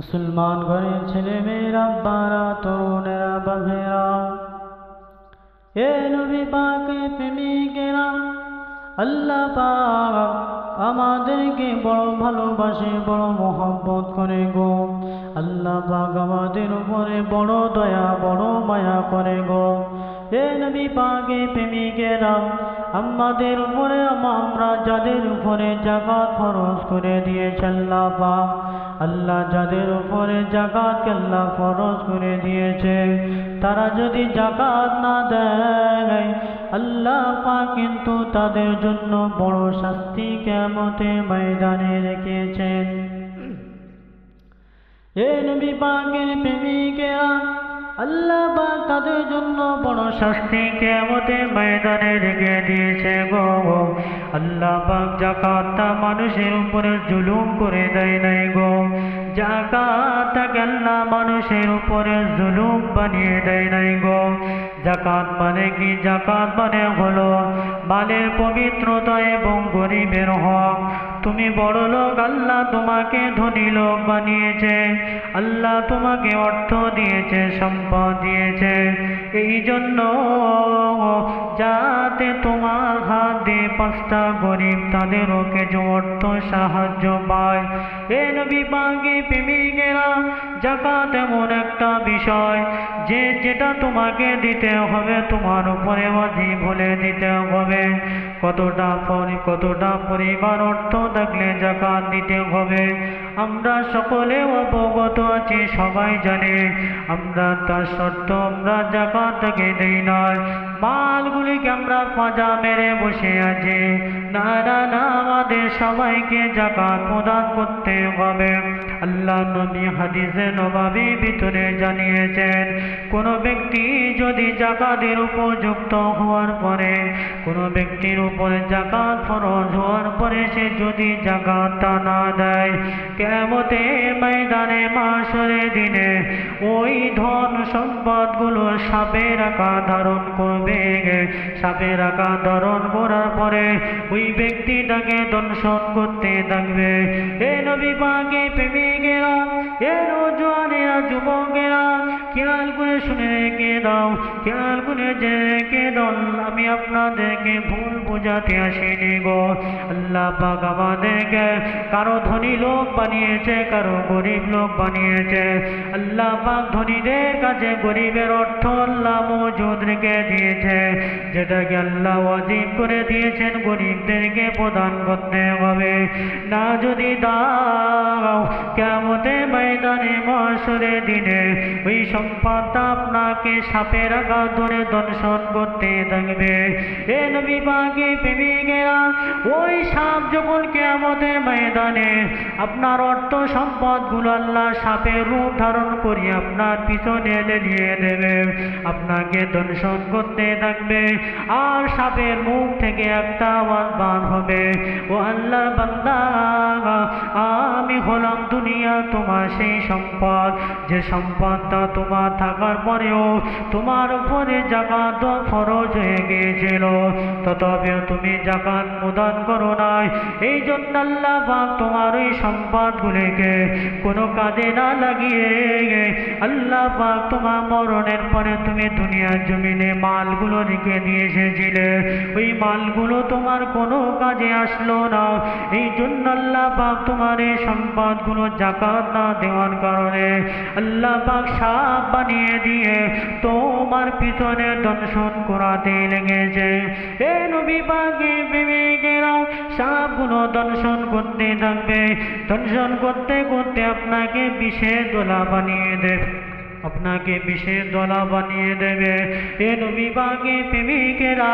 মুসলমান ঘরের ছেলে মেয়েরা বারা, তরুণেরা বাভেরা এ নবী পাকে প্রেমিকেরা, আল্লাহ পাক আমাদেরকে বড় ভালোবাসে, বড় মোহব্বত করে গো। আল্লাহ পাক আমাদের উপরে বড় দয়া, বড় মায়া করে গো। এ নবী পাকে প্রেমিকেরা, আমাদের উপরে আমরা যাদের উপরে জাকাত ফরজ করে দিয়েছে আল্লাহ পাক আল্লাহ যাদের উপরে জাকাত আল্লাহ ফরজ করে দিয়েছে, তারা যদি জাকাত না দেয়, আল্লাহ পা কিন্তু তাদের জন্য বড় শাস্তি কেমতে ময়দানে রেখেছেন। এ নবী পাকের প্রেমিকেরা আল্লাহ পাক তাদের জন্য বড় শাস্তি কেমতে ময়দানে রেখে দিয়েছে গো। আল্লাহ পাক জাকাতটা মানুষের উপরে জুলুম করে দেয় নাই গো। জাকাত আল্লাহ মানুষের উপরে জুলুম বানিয়ে দেয় নাই গো। জাকাত মানে কি? জাকাত মানে হলো মালের পবিত্রতা এবং গরিবের হক। তুমি বড় লোক, আল্লাহ তোমাকে ধনী লোক বানিয়েছে। আল্লাহ তোমাকে অর্থ দিয়েছে, সম্পদ দিয়েছে। এই জন্য যাতে তোমার হাত পাঁচটা গরিব তাদেরও কিছু অর্থ সাহায্য পায়। এ নবী পাকে প্রেমিকেরা জাকাত এমন একটা বিষয়, যে যেটা তোমাকে দিতে হবে, তোমার উপরে মাঝি বলে দিতে হবে। কতটা পরি, কতটা পরিমাণ অর্থ থাকলে জাকাত দিতে হবে? আমরা সকলে অবগত আছি, সবাই জানে। আমরা তার শর্ত, আমরা জাকাত থেকে দেই নয়। মালগুলিকে আমরা পাজা মেরে বসে আছি। না না না আমাদের সবাইকে জাকাত প্রদান করতে হবে। আল্লাহ নবী হাদিসে নবাবী ভিতরে জানিয়েছেন, কোন ব্যক্তি যদি জাকাতের উপযুক্ত হওয়ার পরে, কোন ব্যক্তির উপরে জাকাত ফরজ হওয়ার পরে সে যদি জাকাতটা না দেয় কেমতে ময়দানে মাসরে দিনে ওই ধন সম্পদগুলো সাপের আকার ধারণ করবে। সাপের আকার ধারণ করার পরে ওই ব্যক্তিটাকে দর্শন করতে থাকবে। এ নবী পাকে প্রেমিকেরা এ নজওয়ানেরা যুবকেরা খেয়াল করে শুনে রেখে দাও, খেয়াল করে যে রেখে দাও, আমি আপনাদেরকে ভুল বোঝাতে আসিনি গো। আল্লাহ পাক আমাদেরকে কারও ধনী লোক বানিয়েছে, কারও গরিব লোক বানিয়েছে। আল্লাহ পাক ধনীদের কাছে গরিবের অর্থ আল্লাহ মজুদ রেখে দিয়েছে। যেটাকে আল্লাহ ওয়াজিব করে দিয়েছেন, গরিবদেরকে প্রদান করতে হবে। না যদি দাও, কেমতে ময়দানে মশরে দিনে ওই সম্পদটা আপনাকে সাপের ধরে দর্শন করতে থাকবে এ নবী পাকে প্রেমিকেরা, ওই সাপ যখন কেমতে ময়দানে আপনার অর্থ সম্পদগুলো আল্লাহ সাপের রূপ ধারণ করি আপনার পিছনে নিয়ে দেবে। আপনাকে দর্শন করতে থাকবে আর সাপের মুখ থেকে একটা আওয়াজ বার হবে। ও আল্লাহ বান্দা, আমি হলাম দুনিয়া, তোমার সেই সম্পদ। যে সম্পদটা তোমার থাকার পরেও তোমার উপরে জাকাত ফরজ হয়ে গিয়েছিল। তথাপিও তুমি জাকাত প্রদান করো নাই। এই জন্য আল্লাহ পাক তোমার ওই সম্পদগুলিকে কোনো কাজে না লাগিয়ে আল্লাহ পাক তোমার মরণের পরে তুমি দুনিয়ার জমিনে মালগুলো রেখে দিয়ে এসেছিলে। ওই মালগুলো তোমার কোনো কাজে আসলো না। এই জন্য আল্লাহ পাক তোমার এই সম্পদগুলো জাকাত না দেওয়ার কারণে আল্লাহ পাক সাপ বানিয়ে দিয়ে তোমার পিছনে দর্শন করাতে লেগেছে। এ নবী পাকে বিবেকেরা সাপগুলো দর্শন করতে থাকবে। দর্শন করতে করতে আপনাকে বিশেষ দোলা বানিয়ে দেবে। আপনাকে বিশেষ দলা বানিয়ে দেবে। এ নবী পাকে প্রেমিকেরা,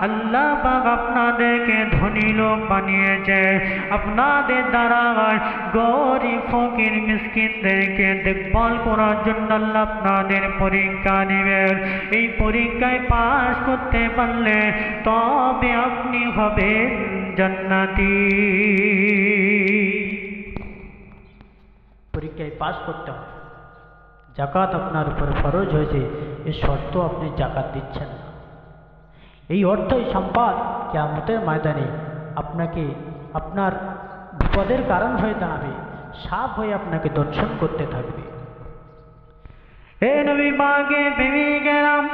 আল্লাহ বাগ আপনাদেরকে ধনী লোক বানিয়েছে। আপনাদের দ্বারা গরিব, ফকির, মিসকিনদেরকে দেখভাল করার জন্য আল্লাহ আপনাদের পরীক্ষা নেবেন এই পরীক্ষায় পাশ করতে পারলে তবে আপনি হবেন জান্নাতি। পরীক্ষায় পাশ করতে হবে। জাকাত আপনার উপরে ফরজ হয়েছে, এ শর্ত আপনি জাকাত দিচ্ছেন না। এই অর্থই সম্পদ কেয়ামতের ময়দানে আপনাকে আপনার বিপদের কারণ হয়ে দাঁড়াবে, সাপ হয়ে আপনাকে দর্শন করতে থাকবে। এ নবী পাকে প্রেমিকেরাম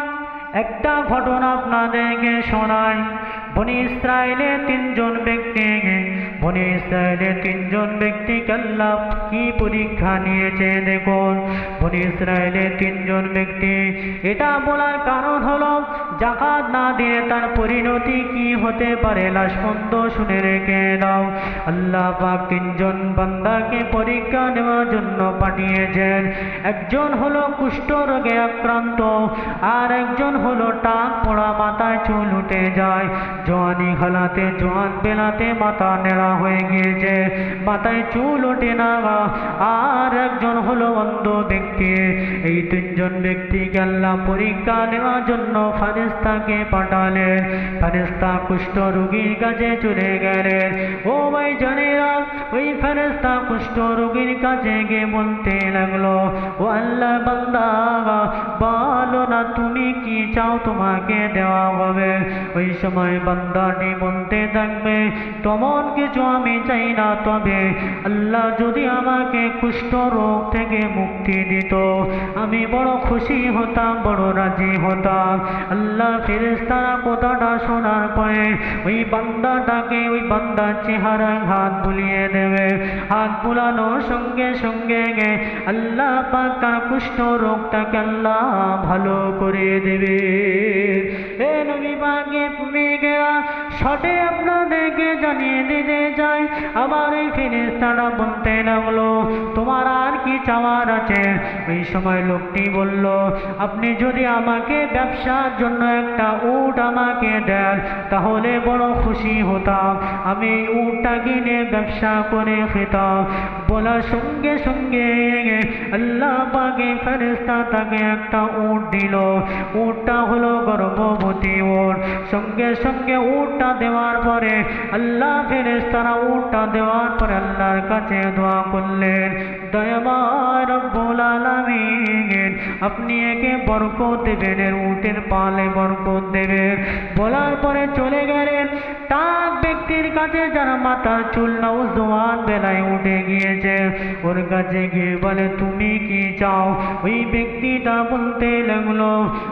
একটা ঘটনা আপনাদেরকে শোনায় বনি ইসরায়েলে তিনজন ব্যক্তিকে বনি ইসরায়েলে তিনজন ব্যক্তিকে আল্লাহ কি পরীক্ষা নিয়েছে দেখুন। বনি ইসরায়েলে তিনজন ব্যক্তি, এটা বলার কারণ হলো জাকাত না দিয়ে তার পরিণতি কি হতে পারে লাশমন্দ শুনে রেখে দাও। আল্লাহ পাক তিনজন বান্দাকে পরীক্ষা নেওয়ার জন্য পাঠিয়েছেন। একজন হলো কুষ্ঠ রোগে আক্রান্ত, আর একজন হলো টাক পড়া মাথায় চুল উঠে যায়। জোয়ানি হালাতে জোয়ান বেলাতে মাথা নেড়া হয়ে গিয়েছে। মাথায় চুল ওঠে না আর একজন হলো অন্ধ ব্যক্তি এই তিনজন ব্যক্তিকে আল্লাহ পরীক্ষা নেওয়ার জন্য ফারেস্তাকে পাঠালেন। ফারেস্তা কুষ্ঠ রোগীর কাছে চলে গেলেন। ও ভাই জানেরা, ওই ফেরেস্তা কুষ্ঠ রোগীর কাছে গিয়ে বলতে লাগল, ও আল্লাহ বান্দা, বলো না তুমি কি চাও তোমাকে দেওয়া হবে? ওই সময় বান্দাটি বলতে থাকবে তেমন কিছু আমি চাই না তবে আল্লাহ যদি আমাকে কুষ্ঠ রোগ থেকে মুক্তি দিত, আমি বড় খুশি হতাম, বড় রাজি হতাম। আল্লাহ ফেরেস্তারা কথাটা শোনার পরে ওই বান্দাটাকে, ওই বান্দার চেহারায় হাত বুলিয়ে দেবে। হাত বুলানোর সঙ্গে সঙ্গে গে আল্লাহ পাক কুষ্ঠ রোগটাকে আল্লাহ ভালো করে দেবে। এ নবী শটে আপনাদেরকে জানিয়ে দিতে চাই, আবার এই ফিরিস্তারা বলতে লাগল, তোমার আর কি চাওয়ার আছে? এই সময় লোকটি বলল, আপনি যদি আমাকে ব্যবসার জন্য একটা উট আমাকে দেন, তাহলে বড় খুশি হতাম। আমি উটটা কিনে ব্যবসা করে খেতাম। বলার সঙ্গে সঙ্গে আল্লাহ পাকে ফেরেস্তা তাকে একটা উট দিল উটটা হলো গর্ভবতী উট সঙ্গে সঙ্গে উটটা দেওয়ার পরে আল্লাহ ফেরেস্তারা উটটা দেওয়ার পরে আল্লাহর কাছে দোয়া করলেন দয়াময় রব্বুল আলামিন আপনি একে বরকত দেবেন, এর উটের পালে বরকত দেবেন। বলার পরে চলে গেলেন, তার ব্যক্তির কাছে যার মাথার চুল নওজোয়ান বেলায় উঠে গিয়েছে। ওর কাছে গিয়ে বলে, তুমি কি চাও? ওই ব্যক্তিটা বলতে লাগল,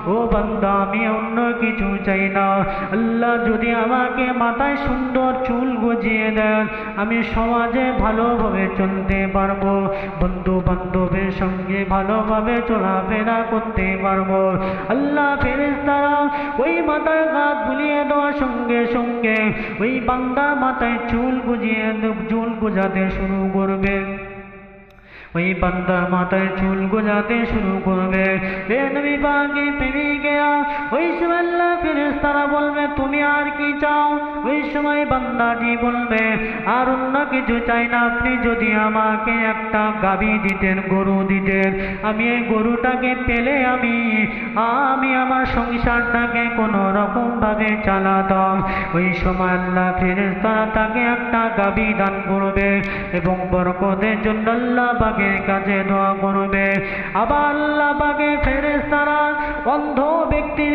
ও বান্দা, আমি অন্য কিছু চাই না। আল্লাহ যদি আমাকে মাথায় সুন্দর চুল গজিয়ে দেন, আমি সমাজে ভালোভাবে চলতে পারব। বন্ধু বান্ধবের সঙ্গে ভালোভাবে চলাফেরা করতে পারব। আল্লাহ ফেরেস্তারা ওই মাথায় হাত বুলিয়ে দেওয়ার সঙ্গে সঙ্গে ওই বাংলা মাথায় চুল গুজিয়ে চুল গুজাতে শুরু করবে। ওই বান্দার মাথায় চুল গোজাতে শুরু করবে। এ নবী পাকে প্রেমিকেরা ওই সময় আল্লাহ ফেরেশতারা বলবে, তুমি আর কি চাও? ওই সময় বান্দাটি বলবে, আর অন্য কিছু চাই না। আপনি যদি আমাকে একটা গাবি দিতেন, গরু দিতেন, আমি এই গরুটাকে পেলে আমি আমি আমার সংসারটাকে কোনো রকম ভাবে চালাতাম। ওই সময় আল্লাহ ফেরেশতারা তাকে একটা গাবি দান করবে এবং বরকতের জন্য আল্লাহ বাগের কাছে দোয়া করবে। আবার আল্লাহ বাগে ফেরেশতারা অন্ধ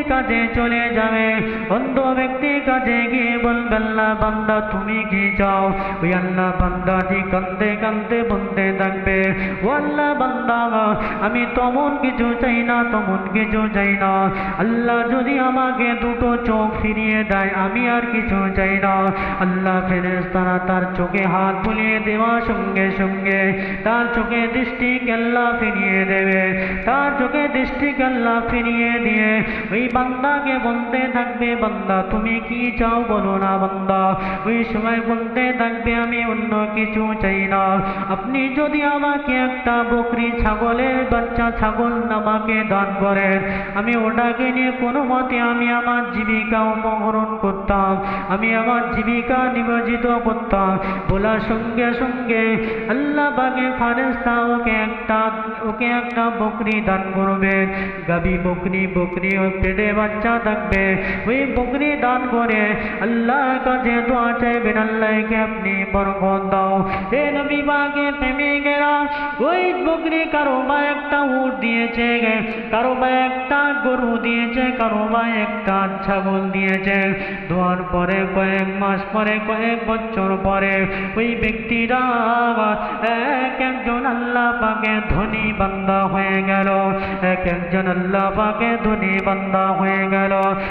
কাছে চলে যাবে। অন্ধ ব্যক্তির কাছে গিয়ে বলবে, আল্লাহ বান্দা, তুমি কি চাও? ওই আল্লাহ বান্দাটি কান্দে কান্দে বলতে থাকবে, ও আল্লাহ বান্দা, আমি তেমন কিছু চাই না, তেমন কিছু চাই না। আল্লাহ যদি আমাকে দুটো চোখ ফিরিয়ে দেয়, আমি আর কিছু চাই না। আল্লাহ ফেরেশতারা তার চোখে হাত বুলিয়ে দেওয়ার সঙ্গে সঙ্গে তার চোখে দৃষ্টি কেল্লা ফিরিয়ে দেবে। তার চোখে দৃষ্টি কেল্লা ফিরিয়ে দিয়ে ওই বান্দাকে বলতে থাকবে, বান্দা, তুমি কি চাও বলো না বান্দা। ওই সময় বলতে থাকবে, আমি অন্য কিছু চাই না। আপনি যদি আমাকে একটা বকরি ছাগলের বাচ্চা ছাগল আমাকে দান করেন, আমি ওটাকে নিয়ে কোনো মতে আমি আমার জীবিকা অপহরণ করতাম, আমি আমার জীবিকা নিয়োজিত করতাম। বলার সঙ্গে সঙ্গে আল্লাহ বাগে ফারেস্তা ওকে একটা ওকে একটা বকরি দান করবে। গাবি বকরি বকরি ওই পেটে বাচ্চা থাকবে। ওই বকরি দান করে আল্লাহ কাছে দোয়া চাইবেন, আল্লাহকে আপনি বরকত দাও। এ নবী বাগে প্রেমিকেরা, ওই বকরি কারও বা একটা উট দিয়েছে, কারও বা একটা গরু দিয়েছে, কারও বা একটা ছাগল দিয়েছে। দোয়ার পরে কয়েক মাস পরে, কয়েক বছর পরে ওই ব্যক্তিরা এক একজন আল্লাহ পাকে ধনী বান্দা হয়ে গেল। এক একজন আল্লাহ পাকে ধনী বান্দা হয়ে গেল।